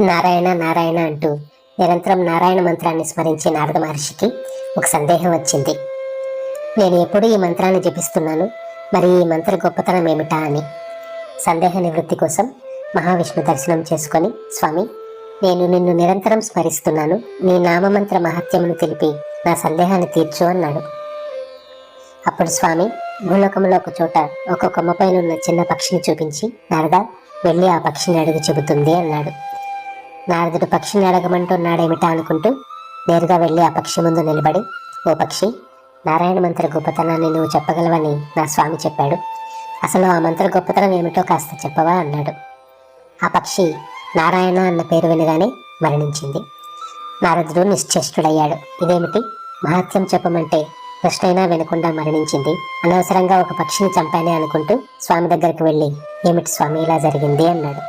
నారాయణ నారాయణ అంటూ నిరంతరం నారాయణ మంత్రాన్ని స్మరించే నారద మహర్షికి ఒక సందేహం వచ్చింది. నేను ఎప్పుడు ఈ మంత్రాన్ని జపిస్తున్నాను మరి ఈ మంత్ర గొప్పతనం ఏమిటా అని. సందేహ నివృత్తి కోసం మహావిష్ణు దర్శనం చేసుకొని స్వామి నేను నిన్ను నిరంతరం స్మరిస్తున్నాను నీ నామమంత్ర మహత్యమును తెలిపి నా సందేహాన్ని తీర్చు అన్నాడు. అప్పుడు స్వామి భూలోకంలో ఒక చోట ఒక కొమ్మపైన ఉన్న చిన్న పక్షిని చూపించి నారద వెళ్ళి ఆ పక్షిని అడుగు చెబుతుంది అన్నాడు. నారదుడు పక్షిని అడగమంటున్నాడేమిటా అనుకుంటూ నేరుగా వెళ్ళి ఆ పక్షి ముందు నిలబడి ఓ పక్షి నారాయణ మంత్ర గొప్పతనాన్ని నువ్వు చెప్పగలవని నా స్వామి చెప్పాడు. అసలు ఆ మంత్ర గొప్పతనం ఏమిటో కాస్త చెప్పవా? అన్నాడు. ఆ పక్షి నారాయణ అన్న పేరు వినగానే మరణించింది. నారదుడు నిశ్చేష్టుడయ్యాడు. ఇదేమిటి? మహత్యం చెప్పమంటే ప్రశ్నైనా వినకుండా మరణించింది. అనవసరంగా ఒక పక్షిని చంపానే అనుకుంటూ స్వామి దగ్గరికి వెళ్ళి ఏమిటి స్వామి ఇలా జరిగింది? అన్నాడు.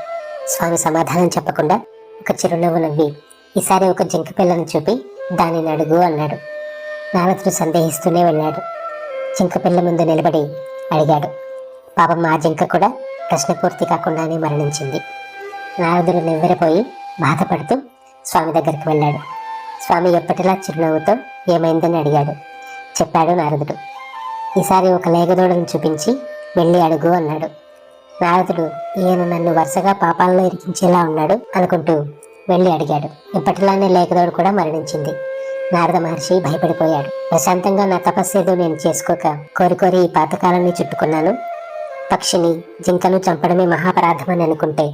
స్వామి సమాధానం చెప్పకుండా ఒక చిరునవ్వు నవ్వి ఈసారి ఒక జింక పిల్లను చూపి దానిని అడుగు అన్నాడు. నారదుడు సందేహిస్తూనే వెళ్ళాడు. జింక పిల్ల ముందు నిలబడి అడిగాడు. పాపం ఆ జింక కూడా ప్రశ్న పూర్తి కాకుండానే మరణించింది. నారదుడు నివ్వెరపోయి బాధపడుతూ స్వామి దగ్గరికి వెళ్ళాడు. స్వామి ఎప్పటిలా చిరునవ్వుతో ఏమైందని అడిగాడు. చెప్పాడు నారదుడు. ఈసారి ఒక లేగదోడను చూపించి వెళ్ళి అడుగు అన్నాడు. నారదుడు ఈయన నన్ను వరుసగా పాపాలలో ఇరికించేలా ఉన్నాడు అనుకుంటూ వెళ్ళి అడిగాడు. ఇప్పటిలానే లేఖదోడు కూడా మరణించింది. నారద మహర్షి భయపడిపోయాడు. ప్రశాంతంగా నా తపస్సేదో నేను చేసుకోక కోరికోరి ఈ పాతకాలాన్ని చుట్టుకున్నాను. పక్షిని జింకను చంపడమే మహాపరాధమని అనుకుంటే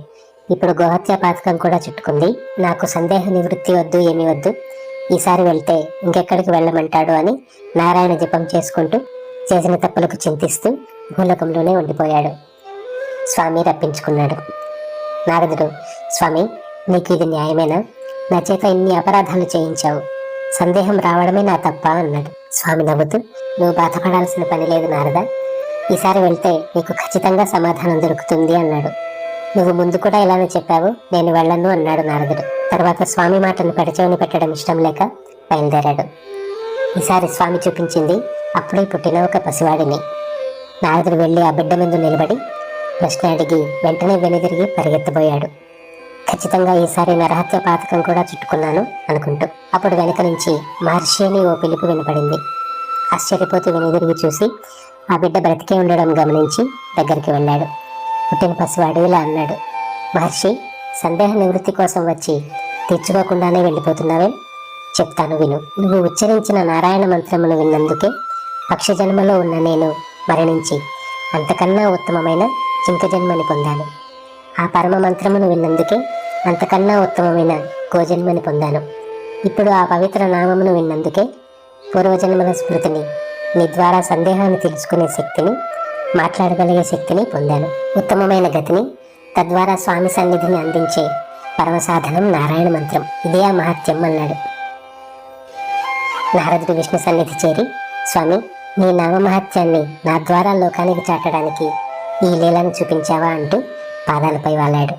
ఇప్పుడు గోహత్య పాతకం కూడా చుట్టుకుంది. నాకు సందేహ నివృత్తి వద్దు ఏమి వద్దు. ఈసారి వెళ్తే ఇంకెక్కడికి వెళ్ళమంటాడు అని నారాయణ జపం చేసుకుంటూ చేసిన తప్పులకు చింతిస్తూ భూలోకంలోనే ఉండిపోయాడు. స్వామి రప్పించుకున్నాడు. నారదుడు స్వామి నీకు ఇది న్యాయమేనా? నా చేత ఇన్ని అపరాధాలు చేయించావు. సందేహం రావడమే నా తప్ప అన్నాడు. స్వామి నవ్వుతూ నువ్వు బాధపడాల్సిన పని లేదు నారద. ఈసారి వెళ్తే నీకు ఖచ్చితంగా సమాధానం దొరుకుతుంది అన్నాడు. నువ్వు ముందు కూడా ఇలానే చెప్పావు నేను వెళ్ళను అన్నాడు నారదుడు. తర్వాత స్వామి మాటను పెడచెవిని పెట్టడం ఇష్టం లేక బయలుదేరాడు. ఈసారి స్వామి చూపించింది అప్పుడే పుట్టిన ఒక పసివాడిని. నారదుడు వెళ్ళి ఆ బిడ్డ ముందు నిలబడి ప్రశ్న అడిగి వెంటనే వెనుదిరిగి పరిగెత్తబోయాడు. ఖచ్చితంగా ఈసారి నరహత్య పాతకం కూడా చుట్టుకున్నాను అనుకుంటూ అప్పుడు వెనక నుంచి మహర్షి అని ఓ పిలుపు వినపడింది. ఆశ్చర్యపోతూ వెనుదిరిగి చూసి ఆ బిడ్డ బ్రతికే ఉండడం గమనించి దగ్గరికి వెళ్ళాడు. పుట్టిన పసివాడు ఇలా అన్నాడు మహర్షి సందేహ నివృత్తి కోసం వచ్చి తెచ్చుకోకుండానే వెళ్ళిపోతున్నావే. చెప్తాను విను. నువ్వు ఉచ్చరించిన నారాయణ మంత్రమును విన్నందుకే పక్షజన్మలో ఉన్న నేను మరణించి అంతకన్నా ఉత్తమమైన చింక జన్మని పొందాను. ఆ పరమ మంత్రమును విన్నందుకే అంతకన్నా ఉత్తమమైన గోజన్మని పొందాను. ఇప్పుడు ఆ పవిత్ర నామమును విన్నందుకే పూర్వజన్మల స్మృతిని నీ ద్వారా సందేహాన్ని తెలుసుకునే శక్తిని మాట్లాడగలిగే శక్తిని పొందాను. ఉత్తమమైన గతిని తద్వారా స్వామి సన్నిధిని అందించే పరమసాధనం నారాయణ మంత్రం. ఇదే ఆ మహత్యం అన్నాడు. నారదుడు విష్ణు సన్నిధి చేరి స్వామి నీ నామమహత్యాన్ని నా ద్వారా లోకానికి చాటడానికి ఈ లీలను చూపించావా అంటూ పాదాలపై వాలాడు.